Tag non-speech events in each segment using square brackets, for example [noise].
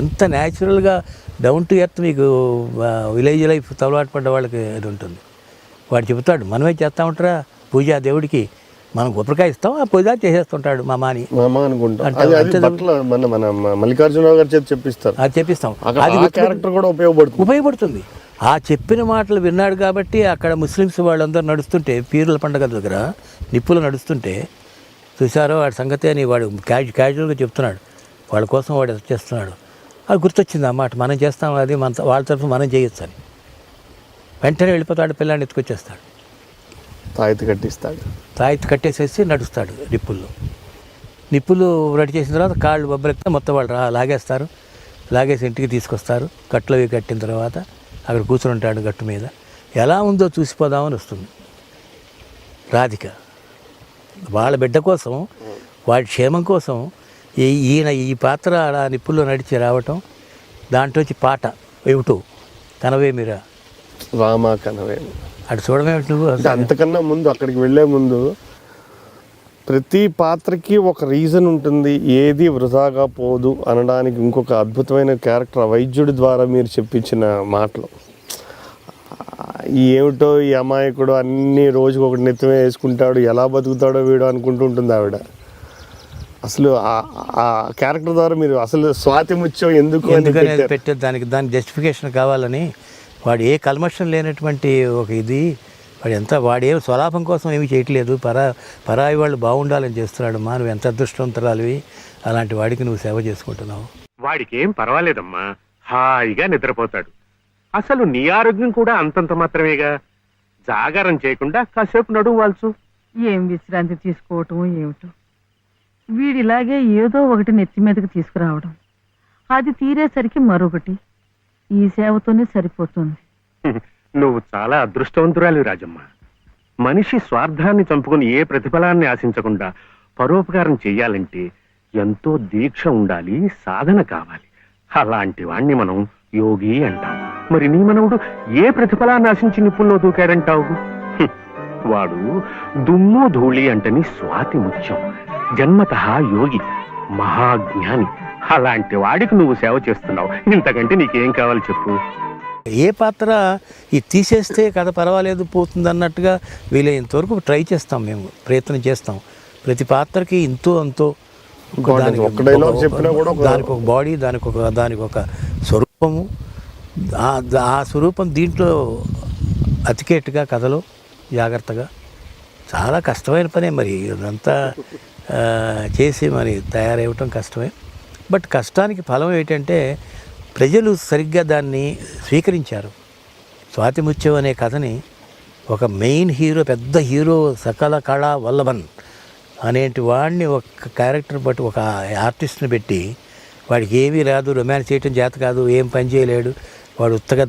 ఎంత న్యాచురల్గా down to earth మీకు విలేజ్ లైఫ్ తలవాటు పడ్డ వాళ్ళకి అది ఉంటుంది. వాడు చెబుతాడు మనమే చేస్తా ఉంటారా పూజ దేవుడికి మనం కొబ్బరికాయ ఇస్తాం ఆ పూజ చేసేస్తుంటాడు మా మాని. మామ అనుకుంటా. మల్లికార్జునరావు గారి చేతి చెప్పిస్తారు. అది చెప్పిస్తాం. అది క్యారెక్టర్ కూడా ఉపయోగపడుతుంది. ఉపయోగపడుతుంది. ఆ చెప్పిన మాటలు విన్నాడు కాబట్టి అక్కడ ముస్లిమ్స్ వాళ్ళందరూ నడుస్తుంటే పీర్ల పండగ దగ్గర నిప్పులు నడుస్తుంటే చూసారో వాడి సంగతి అని వాడు క్యాజు క్యాజువల్గా చెప్తున్నాడు. వాళ్ళ కోసం వాడు చేస్తున్నాడు. అది గుర్తొచ్చింది ఆ మాట. మనం చేస్తాం అది మన వాళ్ళ తరఫున మనం చేయొచ్చు అని వెంటనే వెళ్ళిపోతాడు పిల్లాన్ని ఎత్తుకొచ్చేస్తాడు. తాయితీ కట్టిస్తాడు. తాయితీ కట్టేసేసి నడుస్తాడు నిప్పుల్లో. నిప్పులు రెడీ చేసిన తర్వాత కాళ్ళు బొబ్బలెక్కితే మొత్తం వాళ్ళు రా లాగేస్తారు. లాగేసి ఇంటికి తీసుకొస్తారు. కట్లు అవి కట్టిన తర్వాత అక్కడ కూర్చుని ఉంటాడు గట్టు మీద. ఎలా ఉందో చూసిపోదామని వస్తుంది. రాధిక వాళ్ళ బిడ్డ కోసం వాడి క్షేమం కోసం ఈయన ఈ పాత్ర అలా నిప్పుల్లో నడిచి రావటం దాంట్లోంచి పాట ఏమిటో? కనవే మీరా? రామా కనవే అటు చూడమేమిటి నువ్వు? అంతకన్నా ముందు అక్కడికి వెళ్ళే ముందు ప్రతి పాత్రకి ఒక రీజన్ ఉంటుంది ఏది వృధాగా పోదు అనడానికి ఇంకొక అద్భుతమైన క్యారెక్టర్ వైద్యుడి ద్వారా మీరు చెప్పించిన మాటలు. ఏమిటో ఈ అమాయకుడు అన్ని రోజుకి ఒకటి నెత్తమే వేసుకుంటాడు ఎలా బతుకుతాడో వీడు అనుకుంటూ ఉంటుంది ఆవిడ. అసలు ఆ- క్యారెక్టర్ ద్వారా మీరు అసలు స్వాతి ముత్యం ఎందుకు ఎందుకని పెట్టారు? పెట్టే దానికి దాని జస్టిఫికేషన్ కావాలని వాడు ఏ కల్మషం లేనటువంటి ఒక ఇది వాడు ఎంత వాడు ఏం స్వలాభం కోసం ఏమీ చేయట్లేదు పరా పరాయి వాళ్ళు బాగుండాలని చేస్తున్నాడు మా నువ్వు ఎంత అదృష్టవంతురాలివి అలాంటి వాడికి నువ్వు సేవ చేసుకుంటున్నావు. వాడికి ఏం పర్వాలేదమ్మా హాయిగా నిద్రపోతాడు. అసలు నీ ఆరోగ్యం కూడా అంతంత మాత్రమేగా? జాగారం చేయకుండా కాసేపు నడువు వాల్చు. ఏం విశ్రాంతి తీసుకోవటం ఏమిటో. వీడిలాగే ఏదో ఒకటి నెత్తి మీదకి తీసుకురావడం. అది తీరేసరికి మరొకటి. ఈ సేవతోనే సరిపోతుంది. [laughs] నువ్వు చాలా అదృష్టవంతురాలి రాజమ్మ. మనిషి స్వార్థాన్ని చంపుకుని ఏ ప్రతిఫలాన్ని ఆశించకుండా పరోపకారం చెయ్యాలంటే ఎంతో దీక్ష ఉండాలి సాధన కావాలి. అలాంటి వాణ్ణి మనం యోగి అంటాం. మరి నీ మనవుడు ఏ ప్రతిఫలాన్ని ఆశించి నిప్పుల్లో దూకాడంటావు? [laughs] వాడు దుమ్ము ధూళి అంటని స్వాతి ముత్యం. జన్మత యోగి మహాజ్ఞాని. అలాంటి వాడికి నువ్వు సేవ చేస్తున్నావు. ఇంతకంటే నీకేం కావాలి చెప్పు. ఏ పాత్ర ఇది తీసేస్తే కథ పర్వాలేదు పోతుంది అన్నట్టుగా వీలైనంత వరకు ట్రై చేస్తాం మేము ప్రయత్నం చేస్తాం. ప్రతి పాత్రకి ఇంతో అంతో దానికి ఒక- దానికి ఒక బాడీ దానికి ఒక దానికి ఒక స్వరూపము. ఆ- ఆ స్వరూపం దీంట్లో అతికేట్టుగా కథలో జాగ్రత్తగా. చాలా కష్టమైన పనే మరి ఇదంతా చేసి మరి తయారవ్వటం కష్టమే. బట్ కష్టానికి ఫలం ఏంటంటే ప్రజలు సరిగ్గా దాన్ని స్వీకరించారు. స్వాతిముత్యం అనే కథని ఒక మెయిన్ హీరో పెద్ద హీరో సకల కళా వల్లభన్ అనేటి వాడిని ఒక క్యారెక్టర్ బట్టి ఒక ఆర్టిస్ట్ని పెట్టి వాడికి ఏమీ రాదు రొమాన్స్ చేయటం చేత కాదు ఏం పని చేయలేడు వాడు ఉత్తగా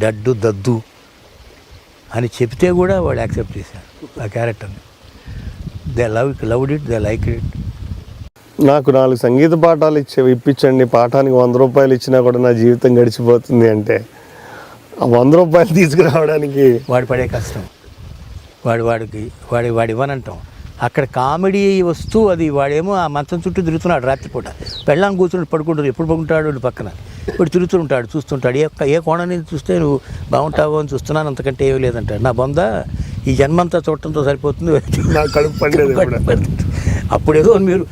డడ్డు దద్దు అని చెప్తే కూడా వాడు యాక్సెప్ట్ చేశారు ఆ క్యారెక్టర్ని. They love loved it they like it నాకు నాలుగు సంగీత పాఠాలు ఇచ్చే ఇప్పించండి. పాఠానికి వంద రూపాయలు ఇచ్చినా కూడా నా జీవితం గడిచిపోతుంది అంటే. ఆ వంద రూపాయలు తీసుకురావడానికి వాడు పడే కష్టం. వాడు వాడికి వాడి వాడు ఇవ్వనంటాం. అక్కడ కామెడీ వస్తూ అది వాడేమో ఆ మంచం చుట్టూ తిరుగుతున్నాడు రాత్రిపూట. పెళ్ళాం కూర్చుని పడుకుంటాడు ఎప్పుడు పడుకుంటాడు వాడు పక్కన. ఇప్పుడు తిరుగుతూ ఉంటాడు చూస్తుంటాడు. ఏ ఏ కోణం నుంచి చూస్తే నువ్వు బాగుంటావు అని చూస్తున్నాను అంతకంటే ఏమీ లేదంటాడు. నా బొంద? ఈ జన్మంతా చూడటంతో సరిపోతుంది. నా కడుపు. అప్పుడేదో మీరు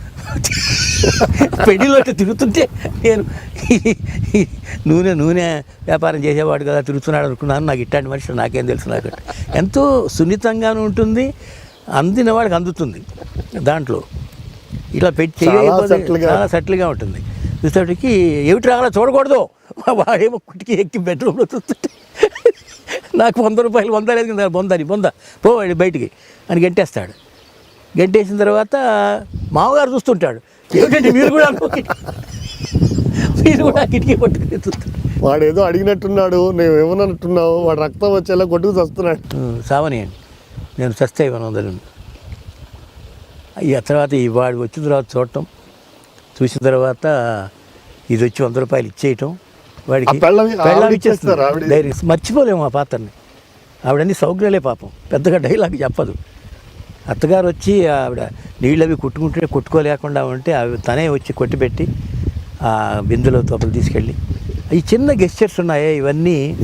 పెళ్ళిలో తిరుగుతుంటే నేను నూనె నూనె వ్యాపారం చేసేవాడు కదా తిరుగుతున్నాడు అనుకున్నాను. నాకు ఇట్లాంటి మనిషి నాకేం తెలుసు నాకు. ఎంతో సున్నితంగాను ఉంటుంది అందిన వాడికి అందుతుంది దాంట్లో. ఇట్లా పెట్టి. చాలా సెటిల్గా ఉంటుంది. చూసేటికి ఏమిటి రావాలో చూడకూడదు. వాడేమో కుటికి ఎక్కి బెడ్రూమ్లో చూస్తుంటే నాకు వంద రూపాయలు వంద లేదు కదా బొందని బొంద. పోవాడు బయటికి. అని గెంటేస్తాడు. గెంటేసిన తర్వాత మామగారు చూస్తుంటాడు. ఏమిటంటే మీరు కూడా మీరు కూడా కిటికీ పట్టుకుని వాడు ఏదో అడిగినట్టున్నాడు నేను ఏమన్నట్టున్నావు? వాడు రక్తం వచ్చేలా కొట్టుకు వస్తున్నాడు సావనియండి నేను చస్తే ఇవ్వను వదలను ఇక తర్వాత ఈ వాడు వచ్చిన తర్వాత చూడటం. చూసిన తర్వాత ఇది వచ్చి వంద రూపాయలు ఇచ్చేయటం. వాడికి పెళ్ళం-. ఇచ్చేస్తారు. ధైర్యం మర్చిపోలేము ఆ పాత్రని. ఆవిడన్ని సౌకర్యాలే పాపం. పెద్దగా డైలాగ్ చెప్పదు. అత్తగారు వచ్చి ఆవిడ నీళ్ళు అవి కొట్టుకుంటే కొట్టుకోలేకుండా ఉంటే అవి తనే వచ్చి కొట్టిపెట్టి ఆ బిందులో తోపలు తీసుకెళ్ళి. ఈ చిన్న గెస్చర్స్ ఉన్నాయే ఇవన్నీ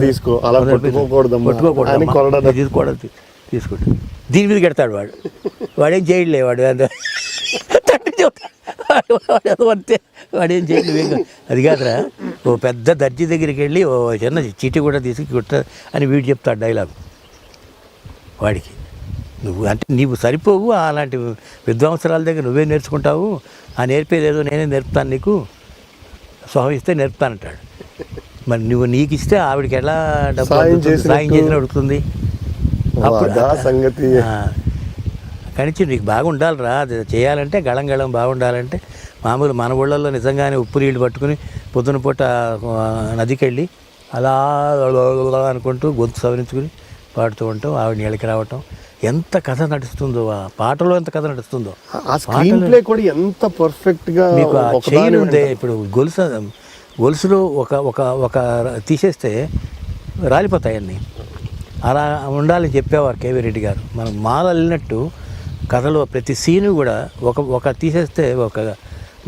తీసుకో. అలా తీసుకుంటాడు. దీని మీద కడతాడు వాడు. వాడేం చేయట్లే వాడు. వాడు అంతే వాడేం చేయలేదు. అది కాదురా ఓ పెద్ద దర్జీ దగ్గరికి వెళ్ళి ఓ చిన్న చీటీ కూడా తీసుకు కుట్ట అని వీడు చెప్తాడు డైలాగ్. వాడికి నువ్వు అంటే నీవు సరిపోవు అలాంటి విద్వాంసరాల దగ్గర నువ్వే నేర్చుకుంటావు ఆ నేర్పేది ఏదో నేనే నేర్పుతాను నీకు సొహం ఇస్తే నేర్పుతానంటాడు. మరి నువ్వు నీకు ఇస్తే ఆవిడకి ఎలా డబ్బు సాయం చేసిన అడుగుతుంది? సంగతి. కనిచి నీకు బాగుండాలిరా అది చేయాలంటే గళం గళం బాగుండాలంటే. మామూలు మన ఊళ్ళల్లో నిజంగానే ఉప్పు నీళ్ళు పట్టుకుని పొద్దున పూట నదికి వెళ్ళి అలా అనుకుంటూ గొంతు సవరించుకుని పాడుతూ ఉంటాం ఆవిడ నీళ్ళకి రావటం. ఎంత కథ నడుస్తుందో ఆ పాటలో ఎంత కథ నడుస్తుందో. ప్లే కూడా ఎంత పర్ఫెక్ట్గా మీకు ఆ చైన్ ఉందే ఇప్పుడు గొలుసు గొలుసులో ఒక ఒక ఒక తీసేస్తే రాలిపోతాయి అన్నీ. అలా ఉండాలని చెప్పేవారు కేవీ రెడ్డి గారు. మనం మాల వెళ్ళినట్టు కథలో ప్రతి సీను కూడా ఒక ఒక తీసేస్తే ఒక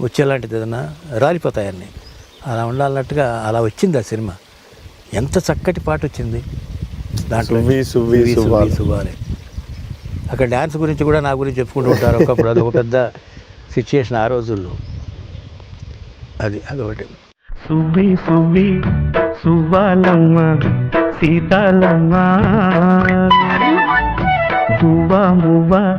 వచ్చేలాంటిది ఏదన్నా రాలిపోతాయన్నీ అలా ఉండాలన్నట్టుగా అలా వచ్చింది ఆ సినిమా. ఎంత చక్కటి పాట వచ్చింది. దాంట్లో అక్కడ డ్యాన్స్ గురించి కూడా నా గురించి చెప్పుకుంటూ ఉంటారు ఒకప్పుడు. అది ఒక పెద్ద సిచ్యుయేషన్ ఆ రోజుల్లో. అది అదొకటి. సువ్వి సువ్వి సువ్వాలమ్మ సీతాలమ్మ. మువ్వ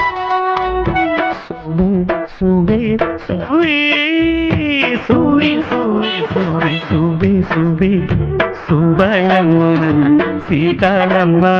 சுவை சுவை சுவை சுவை சுவை சுவை சுவை. சுவையம்மன் சீதாரம்மா